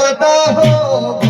માતા હો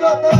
জগত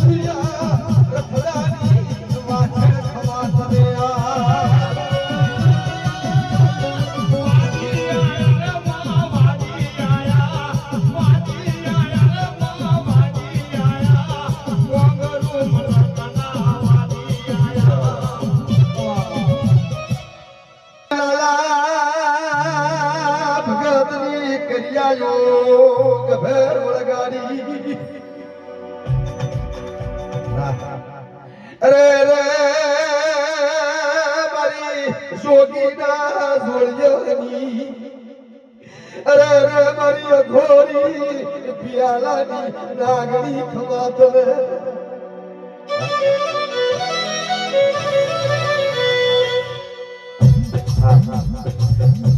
Krishna રે રે મારી જોગીના જોડિયાની. અરે રે મારી અઘોરી પિયાલાની નાગણી ખમાત રે. હા હા.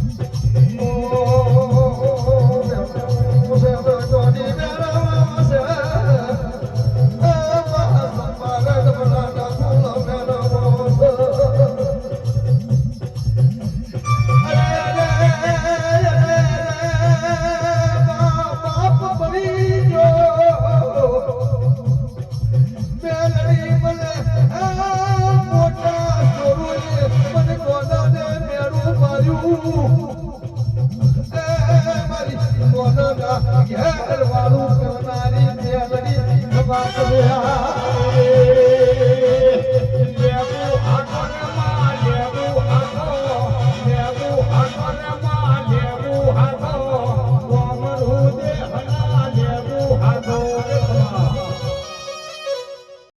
Yeah.